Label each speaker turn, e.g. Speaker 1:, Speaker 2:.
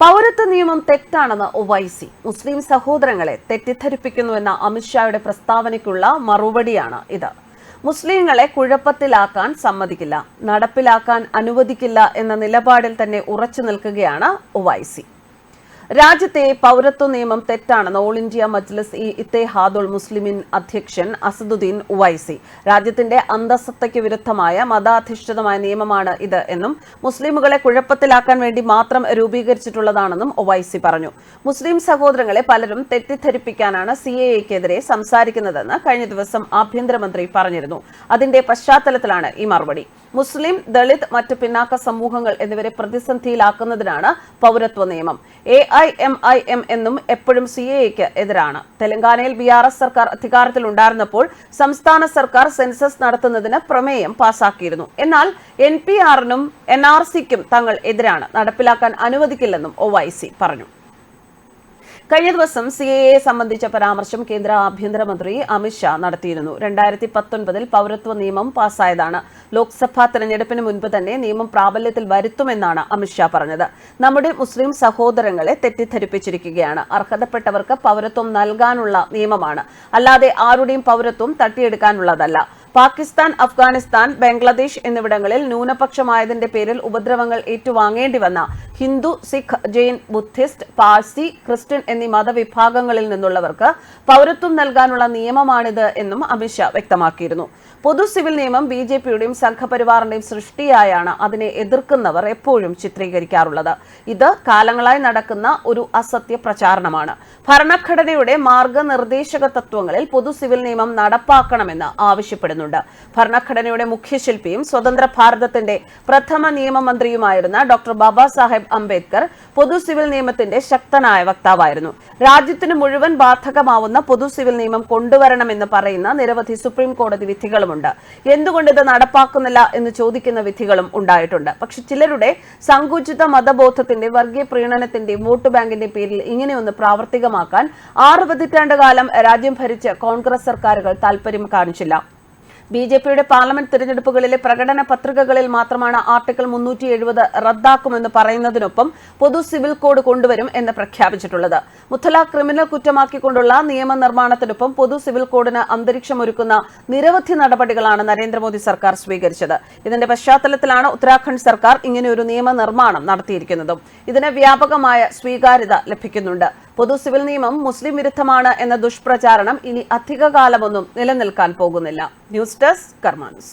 Speaker 1: പൗരത്വ നിയമം തെറ്റാണെന്ന് ഒവൈസി. മുസ്ലിം സഹോദരങ്ങളെ തെറ്റിദ്ധരിപ്പിക്കുന്നുവെന്ന അമിത്ഷായുടെ പ്രസ്താവനയ്ക്കുള്ള മറുപടിയാണ് ഇത്. മുസ്ലിങ്ങളെ കുഴപ്പത്തിലാക്കാൻ സമ്മതിക്കില്ല നടപ്പിലാക്കാൻ അനുവദിക്കില്ല എന്ന നിലപാടിൽ തന്നെ ഉറച്ചു നിൽക്കുകയാണ് ഒവൈസി. രാജ്യത്തെ പൗരത്വ നിയമം തെറ്റാണെന്ന് ഓൾ ഇന്ത്യ മജ്ലിസ് ഇ ഇത്തേഹാദുൾ മുസ്ലിമിൻ അധ്യക്ഷൻ അസദുദ്ദീൻ ഉവൈസി. രാജ്യത്തിന്റെ അന്തസത്തയ്ക്ക് വിരുദ്ധമായ മതാധിഷ്ഠിതമായ നിയമമാണ് ഇത് എന്നും മുസ്ലിമുകളെ കുഴപ്പത്തിലാക്കാൻ വേണ്ടി മാത്രം രൂപീകരിച്ചിട്ടുള്ളതാണെന്നും ഒവൈസി പറഞ്ഞു. മുസ്ലിം സഹോദരങ്ങളെ പലരും തെറ്റിദ്ധരിപ്പിക്കാനാണ് സി എ എക്കെതിരെ സംസാരിക്കുന്നതെന്ന് കഴിഞ്ഞ ദിവസം ആഭ്യന്തരമന്ത്രി പറഞ്ഞിരുന്നു. അതിന്റെ പശ്ചാത്തലത്തിലാണ് ഈ മറുപടി. മുസ്ലിം ദളിത് മറ്റ് പിന്നാക്ക സമൂഹങ്ങൾ എന്നിവരെ പ്രതിസന്ധിയിലാക്കുന്നതിനാണ് പൗരത്വ നിയമം. A I M I M എന്നും എപ്പോഴും സി എക്ക് എതിരാണ്. തെലങ്കാനയിൽ ബി ആർ എസ് സർക്കാർ അധികാരത്തിലുണ്ടായിരുന്നപ്പോൾ സംസ്ഥാന സർക്കാർ സെൻസസ് നടത്തുന്നതിന് പ്രമേയം പാസാക്കിയിരുന്നു. എന്നാൽ എൻ പി ആറിനും എൻ ആർ സിക്കും തങ്ങൾ എതിരാണ്. നടപ്പിലാക്കാൻ അനുവദിക്കില്ലെന്നും ഒവൈസി പറഞ്ഞു. കഴിഞ്ഞ ദിവസം സി എ സംബന്ധിച്ച പരാമർശം കേന്ദ്ര ആഭ്യന്തരമന്ത്രി അമിത്ഷാ നടത്തിയിരുന്നു. രണ്ടായിരത്തി പത്തൊൻപതിൽ പൗരത്വ നിയമം പാസ്സായതാണ്. ലോക്സഭാ തെരഞ്ഞെടുപ്പിന് മുൻപ് തന്നെ നിയമം പ്രാബല്യത്തിൽ വരുത്തുമെന്നാണ് അമിത്ഷാ പറഞ്ഞത്. നമ്മുടെ മുസ്ലിം സഹോദരങ്ങളെ തെറ്റിദ്ധരിപ്പിച്ചിരിക്കുകയാണ്. അർഹതപ്പെട്ടവർക്ക് പൗരത്വം നൽകാനുള്ള നിയമമാണ്. അല്ലാതെ ആരുടെയും പൗരത്വം തട്ടിയെടുക്കാനുള്ളതല്ല. പാകിസ്ഥാൻ അഫ്ഗാനിസ്ഥാൻ ബംഗ്ലാദേശ് എന്നിവിടങ്ങളിൽ ന്യൂനപക്ഷമായതിന്റെ പേരിൽ ഉപദ്രവങ്ങൾ ഏറ്റുവാങ്ങേണ്ടി വന്ന ഹിന്ദു സിഖ് ജെയിൻ ബുദ്ധിസ്റ്റ് പാഴ്സി ക്രിസ്ത്യൻ എന്നീ മതവിഭാഗങ്ങളിൽ നിന്നുള്ളവർക്ക് പൗരത്വം നൽകാനുള്ള നിയമമാണിത് എന്നും അമിത്ഷാ വ്യക്തമാക്കിയിരുന്നു. പൊതു സിവിൽ നിയമം ബി ജെ പിയുടെയും സംഘപരിവാറിന്റെയും സൃഷ്ടിയായാണ് അതിനെ എതിർക്കുന്നവർ എപ്പോഴും ചിത്രീകരിക്കാറുള്ളത്. ഇത് കാലങ്ങളായി നടക്കുന്ന ഒരു അസത്യ പ്രചാരണമാണ്. ഭരണഘടനയുടെ മാർഗനിർദ്ദേശക തത്വങ്ങളിൽ പൊതു സിവിൽ നിയമം നടപ്പാക്കണമെന്ന് ആവശ്യപ്പെടുന്നുണ്ട്. ഭരണഘടനയുടെ മുഖ്യശില്പിയും സ്വതന്ത്ര ഭാരതത്തിന്റെ പ്രഥമ നിയമമന്ത്രിയുമായിരുന്ന ഡോക്ടർ ബാബാ സാഹേബ് അംബേദ്കർ പൊതു സിവിൽ നിയമത്തിന്റെ ശക്തനായ വക്താവായിരുന്നു. രാജ്യത്തിന് മുഴുവൻ ബാധകമാവുന്ന പൊതു സിവിൽ നിയമം കൊണ്ടുവരണമെന്ന് പറയുന്ന നിരവധി സുപ്രീം കോടതി വിധികളുമുണ്ട്. എന്തുകൊണ്ട് ഇത് നടപ്പാക്കുന്നില്ല എന്ന് ചോദിക്കുന്ന വിധികളും ഉണ്ടായിട്ടുണ്ട്. പക്ഷെ ചിലരുടെ സങ്കുചിത മതബോധത്തിന്റെ വർഗീയ പ്രീണനത്തിന്റെ വോട്ട് ബാങ്കിന്റെ പേരിൽ ഇങ്ങനെയൊന്ന് പ്രാവർത്തികമാക്കാൻ ആറ് പതിറ്റാണ്ട് കാലം രാജ്യം ഭരിച്ച കോൺഗ്രസ് സർക്കാരുകൾ താൽപര്യം കാണിച്ചില്ല. ബി ജെ പിയുടെ പാർലമെന്റ് തിരഞ്ഞെടുപ്പുകളിലെ പ്രകടന പത്രികകളിൽ മാത്രമാണ് ആർട്ടിക്കിൾ മുന്നൂറ്റി എഴുപത് റദ്ദാക്കുമെന്ന് പറയുന്നതിനൊപ്പം പൊതു സിവിൽ കോഡ് കൊണ്ടുവരും എന്ന് പ്രഖ്യാപിച്ചിട്ടുള്ളത്. മുത്തലാഖ് ക്രിമിനൽ കുറ്റമാക്കിക്കൊണ്ടുള്ള നിയമനിർമ്മാണത്തിനൊപ്പം പൊതു സിവിൽ കോഡിന് അന്തരീക്ഷമൊരുക്കുന്ന നിരവധി നടപടികളാണ് നരേന്ദ്രമോദി സർക്കാർ സ്വീകരിച്ചത്. ഇതിന്റെ പശ്ചാത്തലത്തിലാണ് ഉത്തരാഖണ്ഡ് സർക്കാർ ഇങ്ങനെയൊരു നിയമനിർമ്മാണം നടത്തിയിരിക്കുന്നതും. ഇതിന് വ്യാപകമായ സ്വീകാര്യത ലഭിക്കുന്നുണ്ട്. പൊതു സിവിൽ നിയമം മുസ്ലിം വിരുദ്ധമാണ് എന്ന ദുഷ്പ്രചാരണം ഇനി അധികകാലമൊന്നും നിലനിൽക്കാൻ പോകുന്നില്ല. News desk കർമാനുസ്